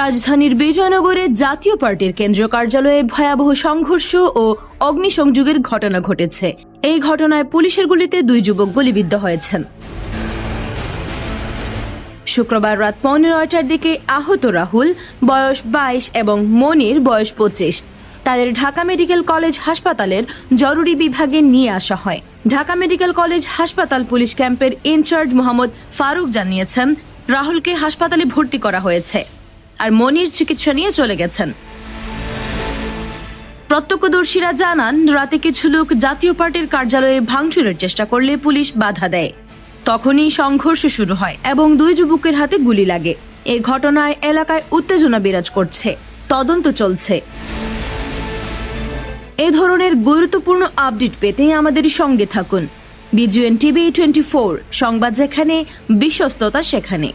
রাজধানীর বিজয়নগরে জাতীয় পার্টির কেন্দ্রীয় কার্যালয়ে ভয়াবহ সংঘর্ষ ও অগ্নিসংযোগের ঘটনা ঘটেছে। এই ঘটনায় পুলিশের গুলিতে দুই যুবক গুলিবিদ্ধ হয়েছেন। শুক্রবার রাত পৌনে নয়টার দিকে আহত রাহুল, বয়স বাইশ, এবং মনির বয়স পঁচিশ। তাদের ঢাকা মেডিকেল কলেজ হাসপাতালের জরুরি বিভাগে নিয়ে আসা হয়। ঢাকা মেডিকেল কলেজ হাসপাতাল পুলিশ ক্যাম্পের ইনচার্জ মোহাম্মদ ফারুক জানিয়েছেন, রাহুলকে হাসপাতালে ভর্তি করা হয়েছে। আর মনির চিকিৎসা নিয়ে চলে গেছেন। প্রত্যক্ষদর্শীরা জানান, রাতে কিছু লোক জাতীয় পার্টির কার্যালয়ে ভাঙচুরের চেষ্টা করলে পুলিশ বাধা দেয়। তখনই সংঘর্ষ শুরু হয় এবং দুই যুবকের হাতে গুলি লাগে। এই ঘটনায় এলাকায় উত্তেজনা বিরাজ করছে। তদন্ত চলছে। এ ধরনের গুরুত্বপূর্ণ আপডেট পেতে আমাদের সঙ্গে থাকুন। বিজুএন টিভি টোয়েন্টি সংবাদ যেখানে, বিশ্বস্ততা সেখানে।